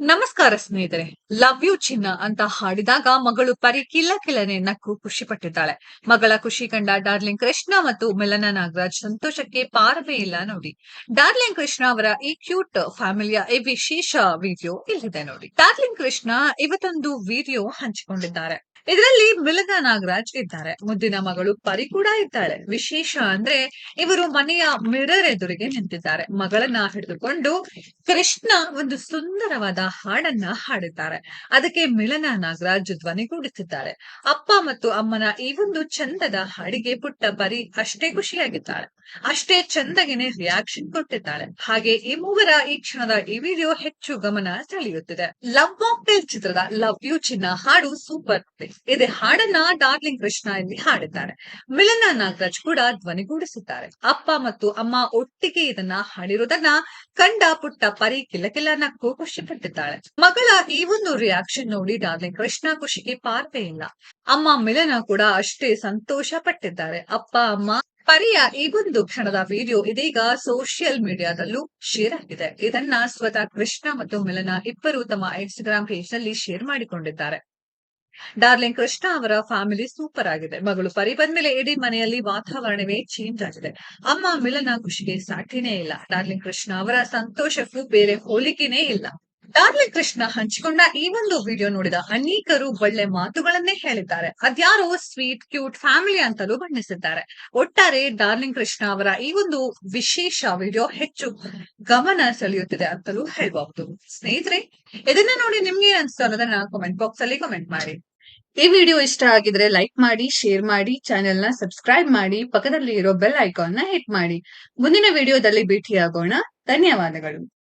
ನಮಸ್ಕಾರ ಸ್ನೇಹಿತರೆ. Love you ಚಿನ್ನ ಅಂತ ಹಾಡಿದಾಗ ಮಗಳು ಪರಿ ಕಿಲ್ಲ ಕಿಲ್ಲನೆ ನಕ್ಕು ಖುಷಿ ಪಟ್ಟಿದ್ದಾಳೆ ಮಗಳ ಖುಷಿ ಕಂಡ ಡಾರ್ಲಿಂಗ್ ಕೃಷ್ಣ ಮತ್ತು ಮಿಲನ ನಾಗರಾಜ್ ಸಂತೋಷಕ್ಕೆ ಪಾರವೇ ಇಲ್ಲ ನೋಡಿ. ಡಾರ್ಲಿಂಗ್ ಕೃಷ್ಣ ಅವರ ಈ ಕ್ಯೂಟ್ ಫ್ಯಾಮಿಲಿಯ ಈ ವಿಶೇಷ ವಿಡಿಯೋ ಇಲ್ಲಿದೆ ನೋಡಿ. ಡಾರ್ಲಿಂಗ್ ಕೃಷ್ಣ ಇವತ್ತೊಂದು ವಿಡಿಯೋ ಹಂಚಿಕೊಂಡಿದ್ದಾರೆ. ಇದರಲ್ಲಿ ಮಿಲನ ನಾಗರಾಜ್ ಇದ್ದಾರೆ. ಮುದ್ದಿನ ಮಗಳು ಪರಿ ಕೂಡ ಇದ್ದಾಳೆ. ವಿಶೇಷ ಅಂದ್ರೆ ಇವರು ಮನೆಯ ಮಿರರ್ ಎದುರಿಗೆ ನಿಂತಿದ್ದಾರೆ. ಮಗಳನ್ನ ಹಿಡಿದುಕೊಂಡು ಕೃಷ್ಣ ಒಂದು ಸುಂದರವಾದ ಹಾಡನ್ನ ಹಾಡಿದ್ದಾರೆ ಅದಕ್ಕೆ ಮಿಲನ ನಾಗರಾಜ್ ಧ್ವನಿಗೂಡಿಸಿದ್ದಾರೆ ಅಪ್ಪ ಮತ್ತು ಅಮ್ಮನ ಈ ಒಂದು ಚಂದದ ಹಾಡಿಗೆ ಪುಟ್ಟ ಪರಿ ಅಷ್ಟೇ ಖುಷಿಯಾಗಿದ್ದಾಳೆ ಅಷ್ಟೇ ಚಂದಗಿನೇ ರಿಯಾಕ್ಷನ್ ಕೊಟ್ಟಿದ್ದಾಳೆ ಹಾಗೆ ಈ ಮೂವರ ಈ ಕ್ಷಣದ ಈ ವಿಡಿಯೋ ಹೆಚ್ಚು ಗಮನ ಸೆಳೆಯುತ್ತಿದೆ. ಲವ್ ಮಾಕ್ಟೇಲ್ ಚಿತ್ರದ ಲವ್ ಯು ಚಿನ್ನ ಹಾಡು ಸೂಪರ್ ಇದೆ ಹಾಡನ್ನ ಡಾರ್ಲಿಂಗ್ ಕೃಷ್ಣ ಇಲ್ಲಿ ಹಾಡಿದ್ದಾರೆ. ಮಿಲನ ನಾಗರಾಜ್ ಕೂಡ ಧ್ವನಿಗೂಡಿಸಿದ್ದಾರೆ ಅಪ್ಪ ಮತ್ತು ಅಮ್ಮ ಒಟ್ಟಿಗೆ ಇದನ್ನ ಹಾಡಿರುವುದನ್ನ ಕಂಡ ಪುಟ್ಟ ಪರಿ ಕಿಲಕಿಲ ನಕ್ಕು ಖುಷಿ ಪಟ್ಟಿದ್ದಾಳೆ ಮಗಳ ಈ ಒಂದು ರಿಯಾಕ್ಷನ್ ನೋಡಿ ಡಾರ್ಲಿಂಗ್ ಕೃಷ್ಣ ಖುಷಿಗೆ ಪಾರ್ವೇ ಇಲ್ಲ. ಅಮ್ಮ ಮಿಲನ ಕೂಡ ಅಷ್ಟೇ ಸಂತೋಷ ಪಟ್ಟಿದ್ದಾರೆ. ಅಪ್ಪ, ಅಮ್ಮ, ಪರಿಯ ಈ ಒಂದು ಕ್ಷಣದ ವಿಡಿಯೋ ಇದೀಗ ಸೋಷಿಯಲ್ ಮೀಡಿಯಾದಲ್ಲೂ ಶೇರ್ ಆಗಿದೆ. ಇದನ್ನ ಸ್ವತಃ ಕೃಷ್ಣ ಮತ್ತು ಮಿಲನ ಇಬ್ಬರು ತಮ್ಮ ಇನ್ಸ್ಟಾಗ್ರಾಮ್ ಪೇಜ್ನಲ್ಲಿ ಶೇರ್ ಮಾಡಿಕೊಂಡಿದ್ದಾರೆ. ಡಾರ್ಲಿಂಗ್ ಕೃಷ್ಣ ಅವರ ಫ್ಯಾಮಿಲಿ ಸೂಪರ್ ಆಗಿದೆ. ಮಗಳು ಪರಿ ಬಂದ್ಮೇಲೆ ಇಡೀ ಮನೆಯಲ್ಲಿ ವಾತಾವರಣವೇ ಚೇಂಜ್ ಆಗಿದೆ. ಅಮ್ಮ ಮಿಲನ ಖುಷಿಗೆ ಸಾಟಿನೇ ಇಲ್ಲ. ಡಾರ್ಲಿಂಗ್ ಕೃಷ್ಣ ಅವರ ಸಂತೋಷಕ್ಕೂ ಬೇರೆ ಹೋಲಿಕೆನೇ ಇಲ್ಲ. ಡಾರ್ಲಿಂಗ್ ಕೃಷ್ಣ ಹಂಚಿಕೊಂಡ ಈ ಒಂದು ವಿಡಿಯೋ ನೋಡಿದ ಅನೇಕರು ಒಳ್ಳೆ ಮಾತುಗಳನ್ನೇ ಹೇಳಿದ್ದಾರೆ. ಅದ್ಯಾರೋ ಸ್ವೀಟ್ ಕ್ಯೂಟ್ ಫ್ಯಾಮಿಲಿ ಅಂತಲೂ ಬಣ್ಣಿಸಿದ್ದಾರೆ. ಒಟ್ಟಾರೆ ಡಾರ್ಲಿಂಗ್ ಕೃಷ್ಣ ಅವರ ಈ ಒಂದು ವಿಶೇಷ ವಿಡಿಯೋ ಹೆಚ್ಚು ಗಮನ ಸೆಳೆಯುತ್ತಿದೆ ಅಂತಲೂ ಹೇಳಬಹುದು. ಸ್ನೇಹಿತರೆ, ಇದನ್ನ ನೋಡಿ ನಿಮ್ಗೆ ಅನ್ಸ್ತು ಅನ್ನೋದನ್ನ ಕಾಮೆಂಟ್ ಬಾಕ್ಸ್ ಅಲ್ಲಿ ಕಮೆಂಟ್ ಮಾಡಿ. ಈ ವಿಡಿಯೋ ಇಷ್ಟ ಆಗಿದ್ರೆ ಲೈಕ್ ಮಾಡಿ ಶೇರ್ ಮಾಡಿ ಚಾನೆಲ್ನ ಸಬ್ಸ್ಕ್ರೈಬ್ ಮಾಡಿ ಪಕ್ಕದಲ್ಲಿ ಇರೋ ಬೆಲ್ ಐಕಾನ್ನ ಹಿಟ್ ಮಾಡಿ. ಮುಂದಿನ ವಿಡಿಯೋದಲ್ಲಿ ಭೇಟಿಯಾಗೋಣ. ಧನ್ಯವಾದಗಳು.